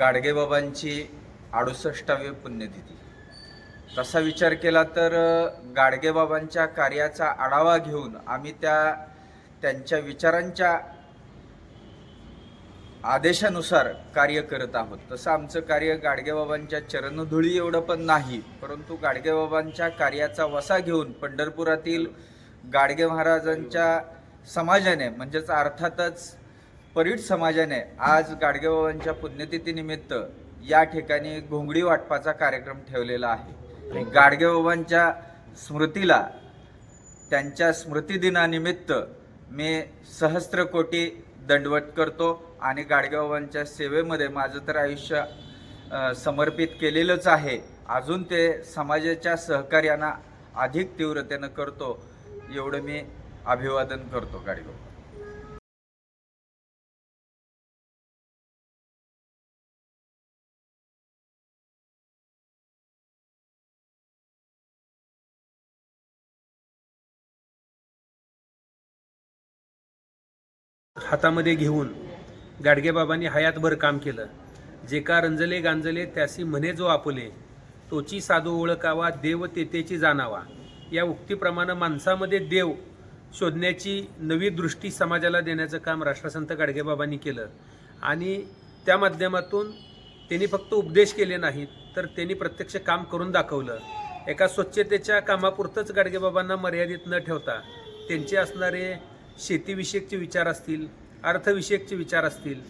गाडगेबाबांची अडुसष्टावी पुण्यतिथी. तसा विचार केला तर गाडगेबाबांच्या कार्याचा आढावा घेऊन आम्ही त्या त्यांच्या विचारांच्या आदेशानुसार कार्य करत आहोत. तसं आमचं कार्य गाडगेबाबांच्या चरणधुळी एवढं पण नाही परंतु गाडगेबाबांच्या कार्याचा वसा घेऊन पंढरपुरातील गाडगे महाराजांच्या समाजाने म्हणजेच अर्थातच परीट समाजाने आज गाडगेबाबांच्या पुण्यतिथीनिमित्त या ठिकाणी घोंगडी वाटपाचा कार्यक्रम ठेवलेला आहे. गाडगेबाबांच्या स्मृतीला त्यांच्या स्मृतिदिनानिमित्त मी सहस्त्र कोटी दंडवत करतो आणि गाडगेबाबांच्या सेवेमध्ये माझं तर आयुष्य समर्पित केलेलंच आहे. अजून ते समाजाच्या सहकार्यानं अधिक तीव्रतेनं करतो एवढं मी अभिवादन करतो गाडगेबाबा हातामध्ये घेऊन गाडगेबाबांनी हयातभर काम केलं. जे का रंजले गांजले त्यासी म्हणे जो आपुले तोची साधू ओळखावा देव तेतेची जाणावा. या उक्तीप्रमाणे माणसामध्ये देव शोधण्याची नवी दृष्टी समाजाला देण्याचं काम राष्ट्रसंत गाडगेबाबांनी केलं. आणि त्या माध्यमातून त्यांनी फक्त उपदेश केले नाहीत तर त्यांनी प्रत्यक्ष काम करून दाखवलं. एका स्वच्छतेच्या कामापुरतंच गाडगेबाबांना मर्यादित न ठेवता त्यांचे असणारे शेतीविषयकचे विचार असतील अर्थविषयकचे विचार असतील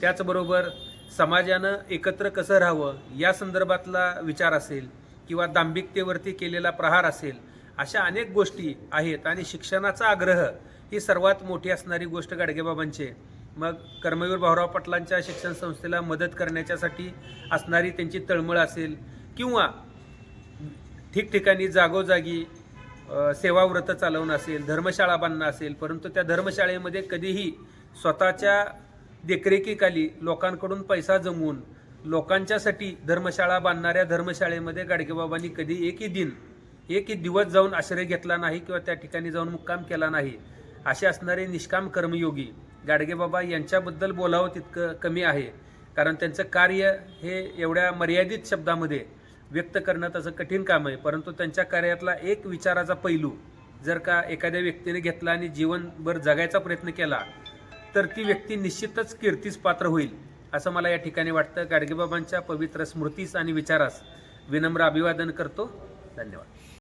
त्याचबरोबर समाजानं एकत्र कसं राहावं या संदर्भातला विचार असेल किंवा दांभिकतेवरती केलेला प्रहार असेल अशा अनेक गोष्टी आहेत आणि शिक्षणाचा आग्रह ही सर्वात मोठी असणारी गोष्ट गाडगेबाबांचे मग कर्मवीर भाऊराव पाटलांच्या शिक्षण संस्थेला मदत करण्याच्यासाठी असणारी त्यांची तळमळ असेल किंवा ठिकठिकाणी जागोजागी सेवाव्रत चालवणं असेल धर्मशाळा बांधणं असेल परंतु त्या धर्मशाळेमध्ये कधीही स्वतःच्या देखरेखीखाली लोकांकडून पैसा जमवून लोकांच्यासाठी धर्मशाळा बांधणाऱ्या धर्मशाळेमध्ये गाडगेबाबांनी कधी एकही दिन एकही दिवस जाऊन आश्रय घेतला नाही किंवा त्या ठिकाणी जाऊन मुक्काम केला नाही. असे असणारे निष्काम कर्मयोगी गाडगेबाबा यांच्याबद्दल बोलावं तितकं कमी आहे. कारण त्यांचं कार्य हे एवढ्या मर्यादित शब्दामध्ये व्यक्त करणं त्याचं कठीण काम आहे. परंतु त्यांच्या कार्यातला एक विचाराचा पैलू जर का एखाद्या व्यक्तीने घेतला आणि जीवनभर जगायचा प्रयत्न केला तर ती व्यक्ती निश्चितच कीर्तीस पात्र होईल असं मला या ठिकाणी वाटतं. गाडगेबाबांच्या पवित्र स्मृतीस आणि विचारास विनम्र अभिवादन करतो. धन्यवाद.